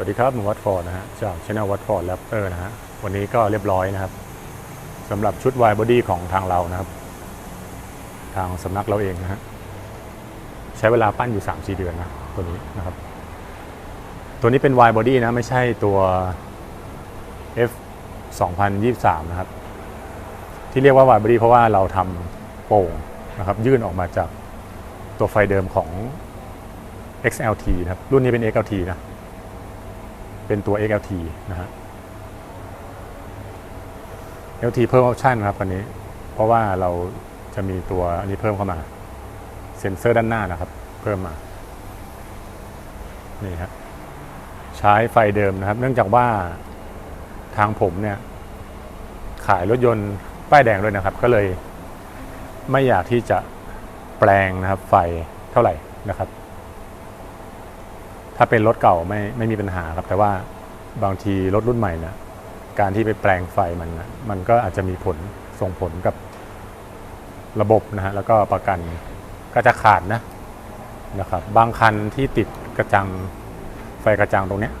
วัสดีครับหมูวัดฟอร์ดนะฮะจากช anel วัดฟอร์ดแรปเตอร์นะฮะวันนี้ก็เรียบร้อยนะครับสำหรับชุดวายบอดี้ของทางเรานะครับ ทางสำนักเราเองนะฮะใช้เวลาปั้นอยู่ 3-4 เดือนนะตัวนี้นะครับ ตัวนี้เป็นวายบอดี้นะไม่ใช่ตัว F 2023 นะครับ ที่เรียกว่าวายบอดี้เพราะว่าเราทำโป่งนะครับ ยื่นออกมาจากตัวไฟเดิมของ XLT นะครับ รุ่นนี้เป็น XLT นะ เป็นตัว XLT นะฮะ LT เพิ่มออปชันครับอันนี้ เพราะว่าเราจะมีตัวอันนี้เพิ่มเข้ามา เซ็นเซอร์ด้านหน้านะครับ เพิ่มมา นี่ครับใช้ไฟเดิมนะครับ เนื่องจากว่าทางผมเนี่ย ขายรถยนต์ป้ายแดงด้วยนะครับ ก็เลย ไม่อยากที่จะแปลงนะครับ ไฟเท่าไหร่นะครับ ถ้าเป็นรถเก่าไม่ไม่มีปัญหาครับ แต่ว่าบางทีรถรุ่นใหม่นะการที่ไปแปลงไฟมันนะมันก็อาจจะมีผลส่งผลกับระบบนะฮะแล้วก็ประกันก็จะขาดนะนะครับ บางคันที่ติดกระจังไฟกระจังตรงเนี้ย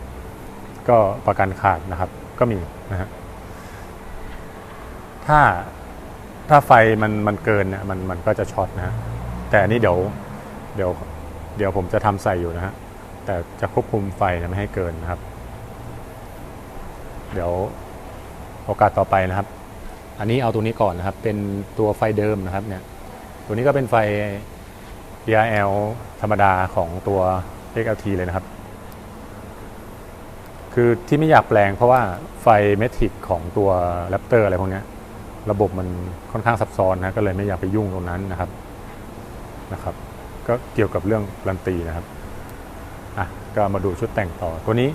ก็ประกันขาดนะครับ ก็มีนะฮะถ้าถ้าไฟมันมันเกินเนี่ยมันมันก็จะช็อตนะฮะแต่นี่เดี๋ยวเดี๋ยวเดี๋ยวผมจะทำใส่อยู่นะฮะ แต่จะควบคุมไฟนะไม่ให้เกินนะครับ เดี๋ยวโอกาสต่อไปนะครับ อันนี้เอาตัวนี้ก่อนนะครับ เป็นตัวไฟเดิมนะครับเนี่ย ตัวนี้ก็เป็นไฟ DRL ธรรมดาของตัว XLT เลยนะครับ คือที่ไม่อยากแปลงเพราะว่าไฟเมทริกของตัว Raptor อะไรพวกนี้ระบบมันค่อนข้างซับซ้อนนะ ก็เลยไม่อยากไปยุ่งตรงนั้นนะครับนะครับ ก็เกี่ยวกับเรื่องรันตีนะครับ อะก็มาดูชุดแต่งต่อ ตัวนี้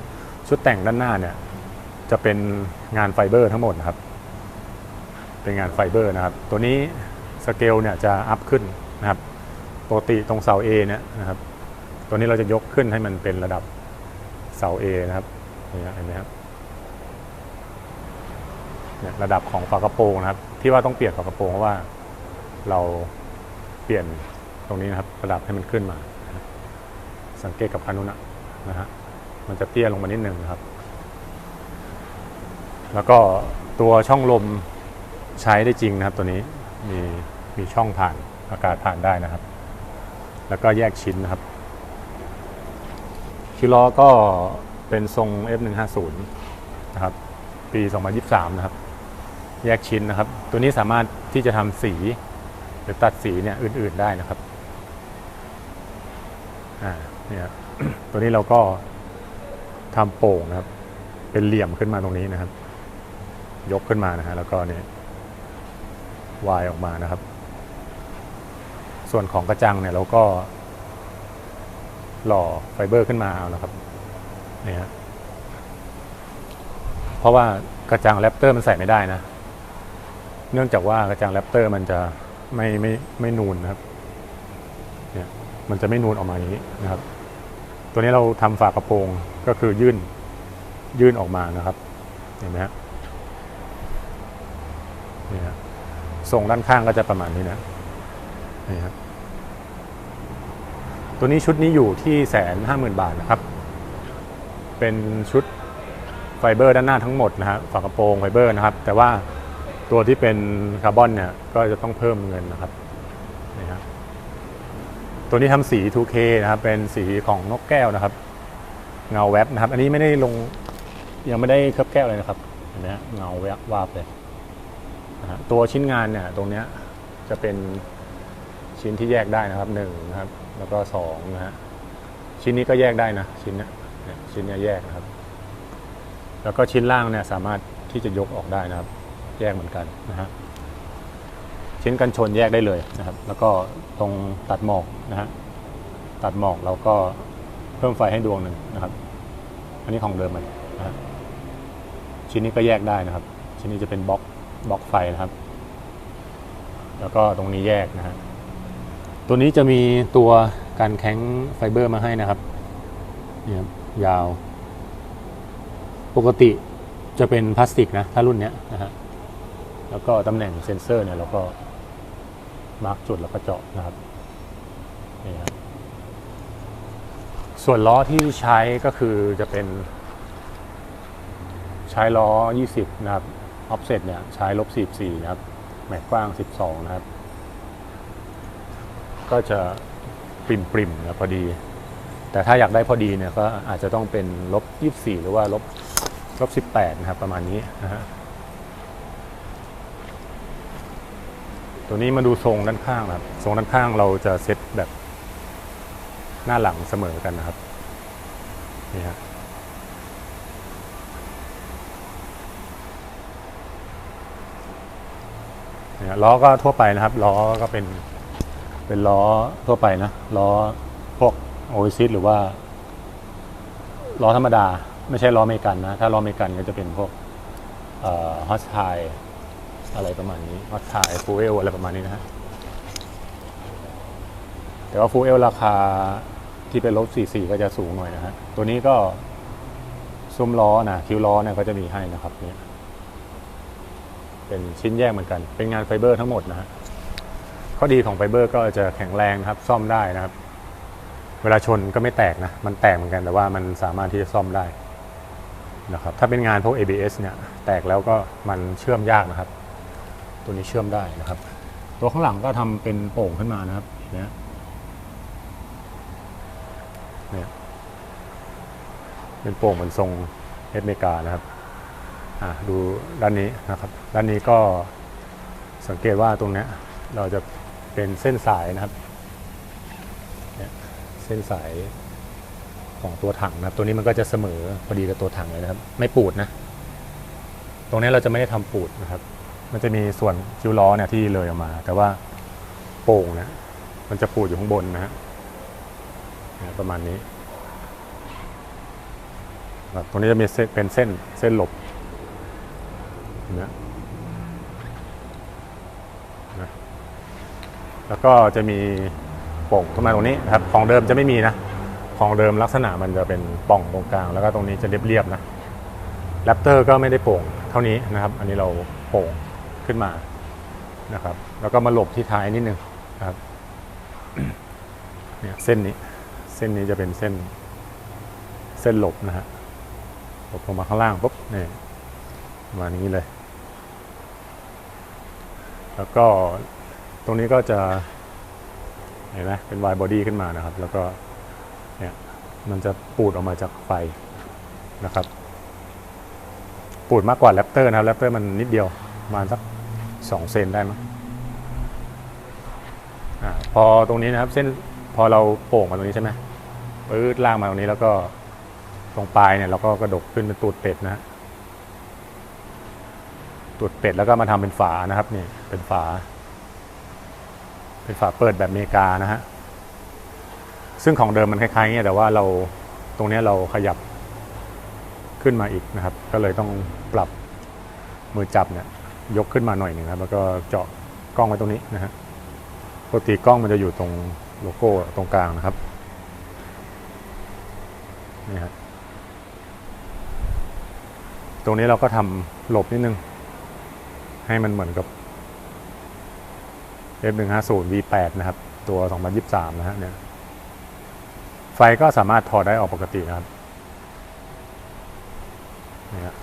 ชุดแต่งด้านหน้าเนี่ยจะเป็นงานไฟเบอร์ทั้งหมดนะครับ เป็นงานไฟเบอร์นะครับ ตัวนี้สเกลเนี่ยจะอัพขึ้นนะครับปกติตรงเสา A เนี่ยนะครับ ตัวนี้เราจะยกขึ้นให้มันเป็นระดับเสา A นะครับเห็นไหมครับเนี่ยระดับของฝากระโปรงนะครับ ที่ว่าต้องเปลี่ยนฝากระโปรงเพราะว่าเราเปลี่ยนตรงนี้นะครับ ระดับให้มันขึ้นมา สังเกตกับคันนู้นนะนะฮะมันจะเตี้ยลงมานิดนึงนะครับ แล้วก็ตัวช่องลมใช้ได้จริงนะครับตัวนี้มีมีช่องผ่านอากาศผ่านได้นะครับ แล้วก็แยกชิ้นนะครับคิวล้อก็เป็นทรง F150 นะครับปี 2023 นะครับ แยกชิ้นนะครับ ตัวนี้สามารถที่จะทำสีหรือตัดสีเนี่ยอื่น ๆได้นะครับอ่า เนี่ยตัวนี้เราก็ทำโป่งนะครับ เป็นเหลี่ยมขึ้นมาตรงนี้นะครับ ยกขึ้นมานะฮะแล้วก็เนี่ยวายออกมานะครับ ส่วนของกระจังเนี่ยเราก็หล่อไฟเบอร์ขึ้นมาเอานะครับนี่ฮะเพราะว่ากระจังแรปเตอร์มันใส่ไม่ได้นะ เนื่องจากว่ากระจังแรปเตอร์มันจะไม่ไม่ไม่นูนนะครับ เนี่ยมันจะไม่นูนออกมาอย่างนี้นะครับ ตัวนี้เราทำฝากระโปรงก็คือยื่นยื่นออกมานะครับ เห็นไหมฮะนี่ฮะทรงด้านข้างก็จะประมาณนี้นะนี่ครับตัวนี้ชุดนี้อยู่ที่แสนห้าหมื่นบาทนะครับ เป็นชุดไฟเบอร์ด้านหน้าทั้งหมดนะฮะฝากระโปรงไฟเบอร์นะครับ แต่ว่าตัวที่เป็นคาร์บอนเนี่ยก็จะต้องเพิ่มเงินนะครับนี่ครับ ตัวนี้ทำสี 2K นะครับ เป็นสีของนกแก้วนะครับ เงาแวบนะครับ อันนี้ไม่ได้ลงยังไม่ได้เคลือบแก้วเลยนะครับเห็นไหมฮะเงาแวบวาบเลยนะฮะตัวชิ้นงานเนี่ยตรงเนี้ยจะเป็นชิ้นที่แยกได้นะครับหนึ่งนะครับ แล้วก็สองนะฮะชิ้นนี้ก็แยกได้นะชิ้นเนี้ยชิ้นเนี้ยแยกนะครับ แล้วก็ชิ้นล่างเนี่ยสามารถที่จะยกออกได้นะครับ แยกเหมือนกันนะฮะ ชิ้นกันชนแยกได้เลยนะครับ แล้วก็ตรงตัดหมอกนะฮะตัดหมอกเราก็เพิ่มไฟให้ดวงหนึ่งนะครับ อันนี้ของเดิมมันนะฮะชิ้นนี้ก็แยกได้นะครับ ชิ้นนี้จะเป็นบล็อกบล็อกไฟนะครับ แล้วก็ตรงนี้แยกนะฮะตัวนี้จะมีตัวการแข้งไฟเบอร์มาให้นะครับเนี่ยครับยาว ปกติจะเป็นพลาสติกนะ ถ้ารุ่นเนี้ยนะฮะแล้วก็ตำแหน่งเซ็นเซอร์เนี่ยเราก็ มาร์กจุดแล้วก็เจาะนะครับนี่ครับส่วนล้อที่ใช้ก็คือจะเป็น ใช้ล้อ 20 นะครับออฟเซ็ตเนี่ยใช้ลบ44นะครับแม็กกว้าง 12 นะครับ ก็จะปริมปริมนะพอดี แต่ถ้าอยากได้พอดีเนี่ยก็อาจจะต้องเป็นลบ24 หรือว่าลบลบ18 นะครับ ประมาณนี้นะฮะ ตัวนี้มาดูทรงด้านข้างครับทรงด้านข้างเราจะเซตแบบหน้าหลังเสมอกันนะครับนี่ฮะเนี่ยล้อก็ทั่วไปนะครับ ล้อก็เป็นเป็นล้อทั่วไปนะล้อพวกโอเอซิสหรือว่าล้อธรรมดา ไม่ใช่ล้อเมกันนะ ถ้าล้อเมกันก็จะเป็นพวกฮอสไท อะไรประมาณนี้ฮอสไทฟูเอลอะไรประมาณนี้นะฮะแต่ว่าฟูเอลราคาที่เป็นลบ44ก็จะสูงหน่อยนะฮะตัวนี้ก็ซุ้มล้อนะคิ้วล้อเนี่ยก็จะมีให้นะครับเนี่ยเป็นชิ้นแยกเหมือนกัน เป็นงานไฟเบอร์ทั้งหมดนะฮะข้อดีของไฟเบอร์ก็จะแข็งแรงนะครับ ซ่อมได้นะครับ เวลาชนก็ไม่แตกนะ มันแตกเหมือนกันแต่ว่ามันสามารถที่จะซ่อมได้นะครับ ถ้าเป็นงานพวก ABS เนี่ย แตกแล้วก็มันเชื่อมยากนะครับ ตัวนี้เชื่อมได้นะครับ ตัวข้างหลังก็ทำเป็นโป่งขึ้นมานะครับเนี่ยเนี่ยเป็นโป่งเหมือนทรงเอเมกานะครับอะดูด้านนี้นะครับ ด้านนี้ก็สังเกตว่าตรงเนี้ยเราจะเป็นเส้นสายนะครับเนี่ยเส้นสายของตัวถังนะครับ ตัวนี้มันก็จะเสมอพอดีกับตัวถังเลยนะครับ ไม่ปูดนะ ตรงนี้เราจะไม่ได้ทำปูดนะครับ มันจะมีส่วนคิ้วล้อเนี่ยที่เลยออกมา แต่ว่าโป่งเนี่ยมันจะปูดอยู่ข้างบนนะฮะประมาณนี้ครับตรงนี้จะมีเป็นเส้นเส้นหลบนะนะแล้วก็จะมีโป่งขึ้นมาตรงนี้นะครับของเดิมจะไม่มีนะของเดิมลักษณะมันจะเป็นป่องตรงกลาง แล้วก็ตรงนี้จะเรียบๆนะแรปเตอร์ก็ไม่ได้โป่งเท่านี้นะครับ อันนี้เราโป่ง ขึ้นมานะครับ แล้วก็มาหลบที่ท้ายนิดนึงนครับเนี่ยเส้นนี้เส้นนี้จะเป็นเส้นเส้นหลบนะฮะหลบลงมาข้างล่างปุ๊บนี่มานี้เลย แล้วก็ตรงนี้ก็จะเห็นไหมเป็นวายบอดี้ขึ้นมานะครับ แล้วก็เนี่ยมันจะปูดออกมาจากไฟนะครับ ปูดมากกว่าแรปเตอร์นะครับแรปเตอร์มันนิดเดียวประมาณสัก สองเซนได้มั้งอ่าพอตรงนี้นะครับ เส้นพอเราโป่งมาตรงนี้ใช่ไหมปื๊ดล่างมาตรงนี้แล้วก็ตรงปลายเนี่ยเราก็กระดกขึ้นเป็นตูดเป็ดนะตูดเป็ดแล้วก็มาทำเป็นฝานะครับนี่เป็นฝา เป็นฝาเปิดแบบอเมริกานะฮะซึ่งของเดิมมันคล้ายๆเงี้ยแต่ว่าเราตรงนี้เราขยับขึ้นมาอีกนะครับ ก็เลยต้องปรับมือจับเนี่ย ยกขึ้นมาหน่อยหนึ่งครับ แล้วก็เจาะกล้องไว้ตรงนี้นะฮะปกติกล้องมันจะอยู่ตรงโลโก้ตรงกลางนะครับนี่ฮะตรงนี้เราก็ทำหลบนิดนึง ให้มันเหมือนกับ F150 V8 นะครับ ตัว 2023 นะฮะเนี่ยไฟก็สามารถถอดได้ออกปกตินะครับนี่ฮะ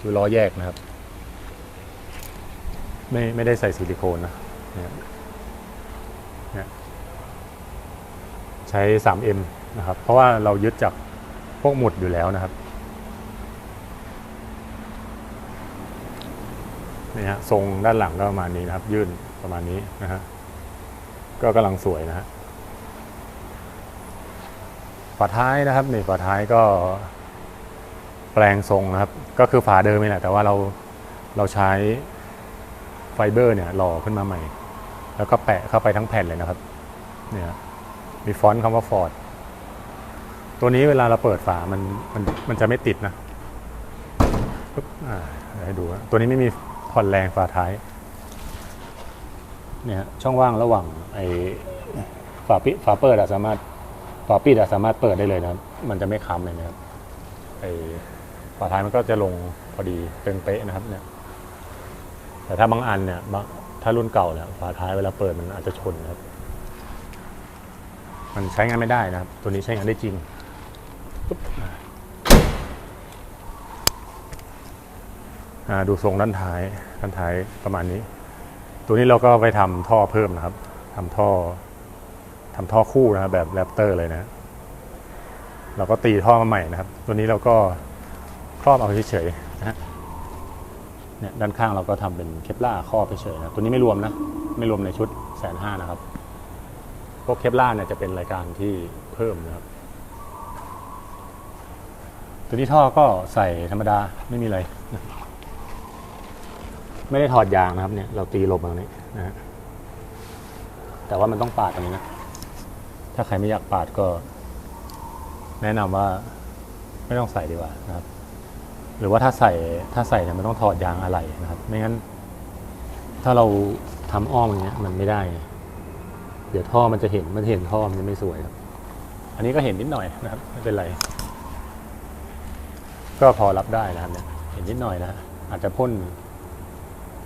คือล้อแยกนะครับ ไม่ไม่ได้ใส่ซิลิโคนนะเนี่ยเนี่ยใช้ 3M นะครับ เพราะว่าเรายึดจากพวกหมุดอยู่แล้วนะครับนี่ฮะทรงด้านหลังก็ประมาณนี้นะครับ ยื่นประมาณนี้นะฮะก็กำลังสวยนะฮะฝาท้ายนะครับนี่ฝาท้ายก็แปลงทรงนะครับ ก็คือฝาเดิมนี่แหละแต่ว่าเราเราใช้ ไฟเบอร์เนี่ยหล่อขึ้นมาใหม่ แล้วก็แปะเข้าไปทั้งแผ่นเลยนะครับเนี่ยมีฟอนต์คำว่าฟอร์ดตัวนี้เวลาเราเปิดฝามันมันมันจะไม่ติดนะปึ๊บอ่าให้ดูนะตัวนี้ไม่มีผ่อนแรงฝาท้าย เนี่ยช่องว่างระหว่างไอ้ฝาปิฝาเปิดอะสามารถฝาปิดอะสามารถเปิดได้เลยนะมันจะไม่ค้ำเลยนะครับไอ้ฝาท้ายมันก็จะลงพอดีเป๊ะเป๊ะนะครับเนี่ย แต่ถ้าบางอันเนี่ยถ้ารุ่นเก่าเนี่ยฝาท้ายเวลาเปิดมันอาจจะชนครับ มันใช้งานไม่ได้นะครับ ตัวนี้ใช้งานได้จริงดูทรงด้านท้ายด้านท้ายประมาณนี้ ตัวนี้เราก็ไปทำท่อเพิ่มนะครับทำท่อทำท่อคู่นะครับแบบแรปเตอร์เลยนะเราก็ตีท่อมาใหม่นะครับ ตัวนี้เราก็ครอบเอาเฉยๆนะฮะ เนี่ยด้านข้างเราก็ทำเป็นเคปล่าครอเฉยๆนะตัวนี้ไม่รวมนะ ไม่รวมในชุดแสนห้านะครับ พวกเคปล่าเนี่ยจะเป็นรายการที่เพิ่มนะครับ ตัวนี้ท่อก็ใส่ธรรมดาไม่มีอะไร ไม่ได้ถอดยางนะครับเนี่ยเราตีลมตรงนี้นะฮะแต่ว่ามันต้องปาดตรงนี้นะ ถ้าใครไม่อยากปาดก็ แนะนำว่าไม่ต้องใส่ดีกว่านะครับ หรือว่าถ้าใส่ถ้าใส่เนี่ยมันต้องถอดยางอะไรนะครับ ไม่งั้น ถ้าเราทำอ้อมอย่างเงี้ยมันไม่ได้ เดี๋ยวท่อมันจะเห็นมันเห็นท่อมันจะไม่สวยครับ อันนี้ก็เห็นนิดหน่อยนะครับ ไม่เป็นไร ก็พอรับได้นะครับเนี่ยเห็นนิดหน่อยนะฮะอาจจะพ่น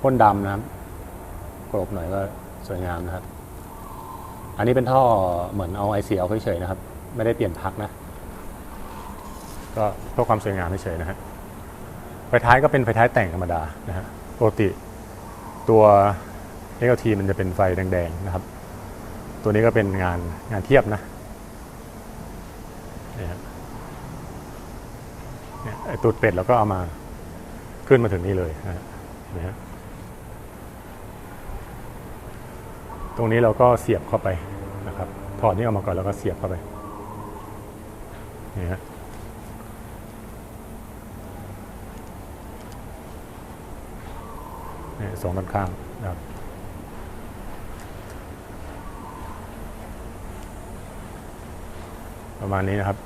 พ่นดำนะครับกรบหน่อยก็สวยงามนะครับ อันนี้เป็นท่อเหมือนเอาไอเสียเอาเฉยๆนะครับ ไม่ได้เปลี่ยนพักนะ ก็เพื่อความสวยงามเฉยๆนะฮะ ไฟท้ายก็เป็นไฟท้ายแต่งธรรมดานะฮะปกติตัว XLT มันจะเป็นไฟแดงๆนะครับ ตัวนี้ก็เป็นงานงานเทียบนะเนี่ยไอตูดเป็ดเราก็เอามาขึ้นมาถึงนี่เลยนะฮะเห็นไหมฮะตรงนี้เราก็เสียบเข้าไปนะครับ ถอดนี่ออกมาก่อนแล้วก็เสียบเข้าไปนี่ฮะ สองด้านข้างนะครับประมาณนี้นะครับ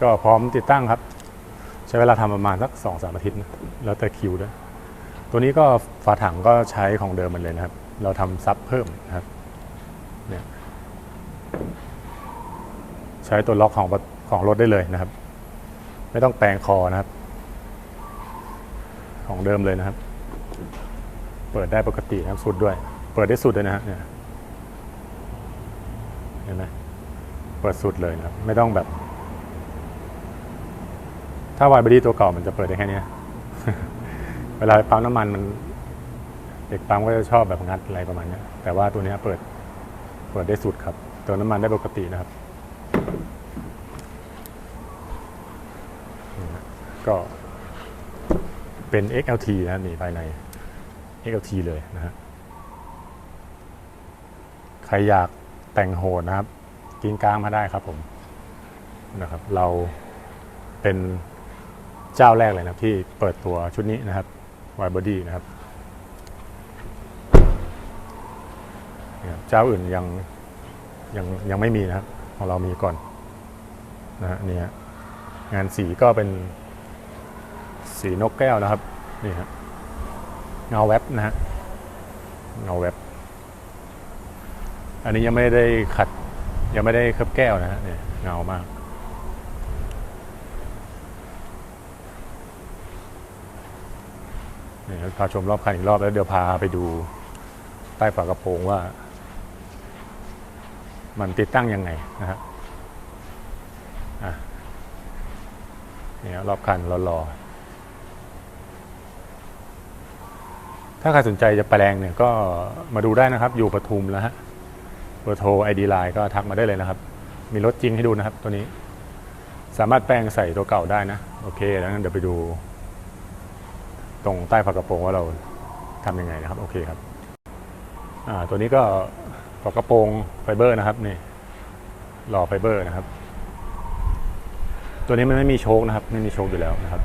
ก็พร้อมติดตั้งครับ ใช้เวลาทำประมาณสักสองสามอาทิตย์นะแล้วแต่คิวด้วยตัวนี้ก็ฝาถังก็ใช้ของเดิมมันเลยนะครับ เราทำซับเพิ่มนะครับเนี่ยใช้ตัวล็อกของของรถได้เลยนะครับ ไม่ต้องแปลงคอนะครับ ของเดิมเลยนะครับ เปิดได้ปกตินะครับสุดด้วย เปิดได้สุดเลยนะฮะเนี่ยเห็นไหมเปิดสุดเลยนะครับ ไม่ต้องแบบ ถ้าวายบอดี้ตัวเก่ามันจะเปิดได้แค่นี้เวลาปั๊มน้ำมันมัน เด็กปั๊มก็จะชอบแบบงัดอะไรประมาณนี้แต่ว่าตัวนี้เปิด เปิดได้สุดครับเติมน้ำมันได้ปกตินะครับนี่นะก็เป็น XLT นะนี่ภายใน XLT เลยนะฮะใครอยากแต่งโหดนะครับ กินกลางมาได้ครับผมนะครับ เราเป็นเจ้าแรกเลยนะที่เปิดตัวชุดนี้นะครับวายบอดี้นะครับเนี่ยครับเจ้าอื่นยังยังยังไม่มีนะครับของเรามีก่อนนะฮะนี่ฮะงานสีก็เป็นสีนกแก้วนะครับนี่ฮะ เงาแว็บนะฮะเงาแว็บ อันนี้ยังไม่ได้ขัด ยังไม่ได้เคลือบแก้วนะฮะเนี่ยเงามากนี่ครับพาชมรอบคันอีกรอบแล้วเดี๋ยวพาไปดูใต้ฝากระโปรงว่า มันติดตั้งยังไงนะฮะอะเนี่ยรอบคันรอๆ ถ้าใครสนใจจะแปลงเนี่ยก็มาดูได้นะครับ อยู่ปทุมแล้วฮะเบอร์โทรไอดีไลน์ก็ทักมาได้เลยนะครับ มีรถจริงให้ดูนะครับ ตัวนี้ สามารถแปลงใส่ตัวเก่าได้นะ โอเค แล้วงั้นเดี๋ยวไปดู ตรงใต้ฝากระโปรงว่าเราทำยังไงนะครับ โอเคครับ อ่า ตัวนี้ก็ฝากระโปรงไฟเบอร์นะครับนี่หล่อไฟเบอร์นะครับ ตัวนี้มันไม่มีโชคนะครับ ไม่มีโชคอยู่แล้วนะครับ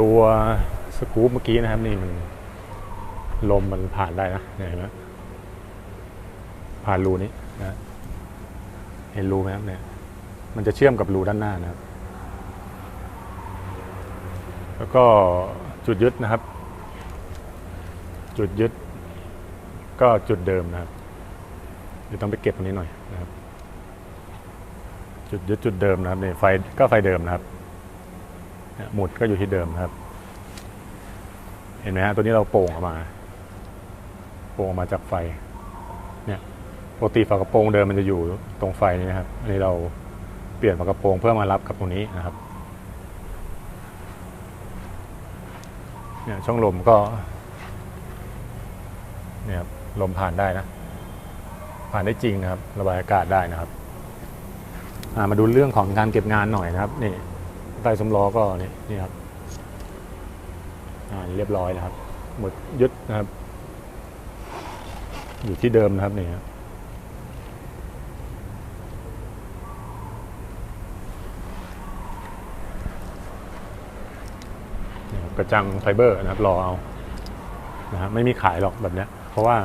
ตัวสกู๊ปเมื่อกี้นะครับนี่มันลมมันผ่านได้นะเห็นไหมผ่านรูนี้นะเห็นรูไหมครับเนี่ย มันจะเชื่อมกับรูด้านหน้านะครับ แล้วก็จุดยึดนะครับ จุดยึด ก็จุดเดิมนะครับเดี๋ยวต้องไปเก็บตรงนี้หน่อยนะครับ จุดยึดจุดเดิมนะครับเนี่ยไฟก็ไฟเดิมนะครับ หมุดก็อยู่ที่เดิมครับ เห็นไหมฮะตัวนี้เราโป่งออกมา โป่งออกมาจากไฟ เนี่ยปกติฝากระโปรงเดิมมันจะอยู่ตรงไฟนี้นะครับ อันนี้เราเปลี่ยนฝากระโปรงเพื่อมารับกับตรงนี้นะครับ เนี่ยช่องลมก็ เนี่ยครับลมผ่านได้นะ ผ่านได้จริงนะครับ ระบายอากาศได้นะครับมาดูเรื่องของการเก็บงานหน่อยนะครับ นี่ ใต้สมล้อก็นี่นี่ครับอ่าเรียบร้อยนะครับ หมดยึดนะครับ อยู่ที่เดิมนะครับนี่ครับนี่ครับกระจังไฟเบอร์นะครับรอเอานะฮะไม่มีขายหรอกแบบเนี้ย เพราะว่า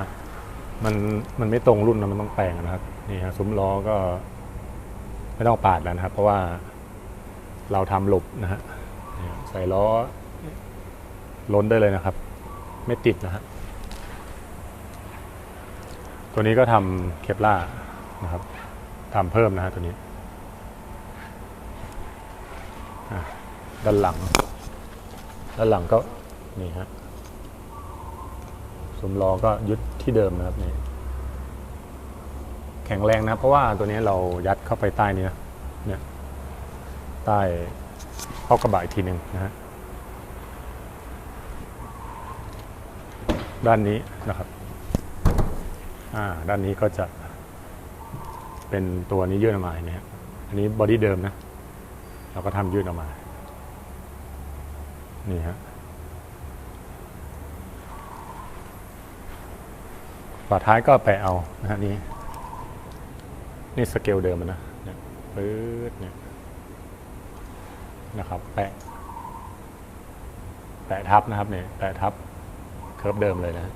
มันมันไม่ตรงรุ่นนะมันต้องแปลงนะครับนี่ฮะซุ้มล้อก็ไม่ต้องปาดแล้วนะครับ เพราะว่า เราทำหลบนะฮะใส่ล้อล้นได้เลยนะครับ ไม่ติดนะฮะตัวนี้ก็ทำเคปล่านะครับทำเพิ่มนะฮะตัวนี้ด้านหลัง ด้านหลังก็นี่ฮะสมล้อก็ยึดที่เดิมนะครับนี่แข็งแรงนะ เพราะว่าตัวนี้เรายัดเข้าไปใต้นี้นะเนี่ย ใต้เข้ากระบะอีกทีหนึ่งนะฮะด้านนี้นะครับอ่าด้านนี้ก็จะเป็นตัวนี้ยื่นออกมาเห็นไหมอันนี้บอดี้เดิมนะ เราก็ทำยื่นออกมา นี่ฮะฝาท้ายก็แปะเอานะฮะนี่ นี่สเกลเดิมนนะเนี่ยปื๊ดเนี่ย นะครับแปะแปะทับนะครับเนี่ยแปะทับเคิร์ฟเดิมเลยนะ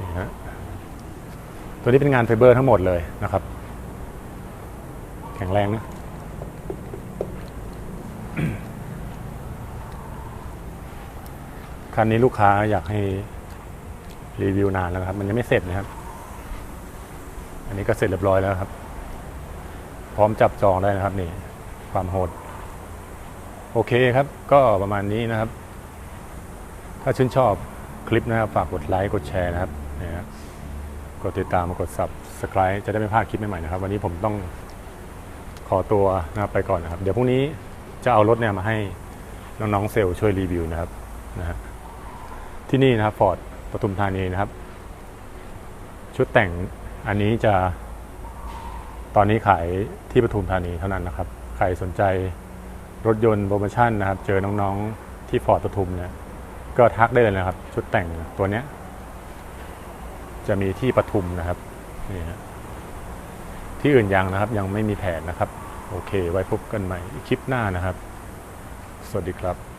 นี่ฮะตัวนี้เป็นงานไฟเบอร์ทั้งหมดเลยนะครับ แข็งแรงนะคันนี้ลูกค้าอยากให้รีวิวนานแล้วครับ มันยังไม่เสร็จนะครับ อันนี้ก็เสร็จเรียบร้อยแล้วครับ พร้อมจับจองได้นะครับนี่ความโหด โอเคครับ ก็ประมาณนี้นะครับ ถ้าชื่นชอบคลิปนะครับ ฝากกดไลค์กดแชร์นะครับนะฮะกดติดตามกด subscribe จะได้ไม่พลาดคลิปใหม่ๆนะครับ วันนี้ผมต้องขอตัวนะครับไปก่อนนะครับ เดี๋ยวพรุ่งนี้จะเอารถเนี่ยมาให้น้องๆเซลล์ช่วยรีวิวนะครับนะฮะที่นี่นะครับฟอร์ดปทุมธานีนะครับ ชุดแต่งอันนี้จะ ตอนนี้ขายที่ปทุมธานีเท่านั้นนะครับ ใครสนใจรถยนต์โปรโมชั่นนะครับ เจอน้องๆที่ฟอร์ดปทุมเนี่ย ก็ทักได้เลยนะครับ ชุดแต่งตัวเนี้ย จะมีที่ปทุมนะครับนี่ฮะที่อื่นยังนะครับ ยังไม่มีแผนนะครับ โอเค ไว้พบกันใหม่คลิปหน้านะครับ สวัสดีครับ